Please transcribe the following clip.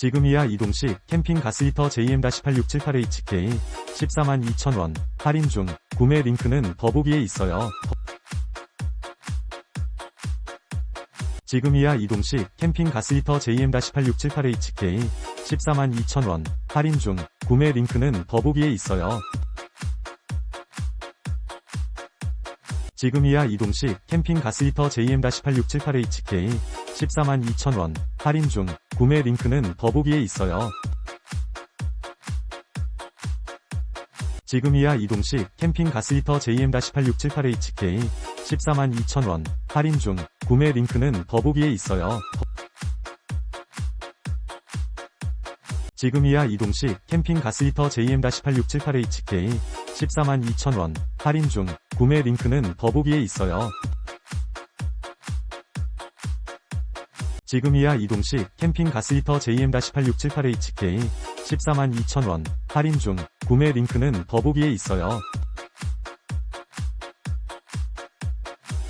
지금이야 이동식 캠핑 가스히터 JM-8678HK 14만 2천원. 할인 중. 구매 링크는 더보기에 있어요. 지금이야 이동식 캠핑 가스히터 JM-8678HK 14만 2천원. 할인 중. 구매 링크는 더보기에 있어요. 지금이야 이동식 캠핑 가스히터 JM-8678HK 14만 2천원. 할인 중 구매 링크는 더보기에 있어요. 지금이야 이동식 캠핑 가스히터 JM-8678HK 14만 2천원 할인 중 구매 링크는 더보기에 있어요. 지금이야 이동식 캠핑 가스히터 JM-8678HK 14만 2천원 할인 중 구매 링크는 더보기에 있어요. 지금이야 이동식 캠핑 가스히터 JM-8678HK 14만 2천원 할인 중 구매 링크는 더보기에 있어요.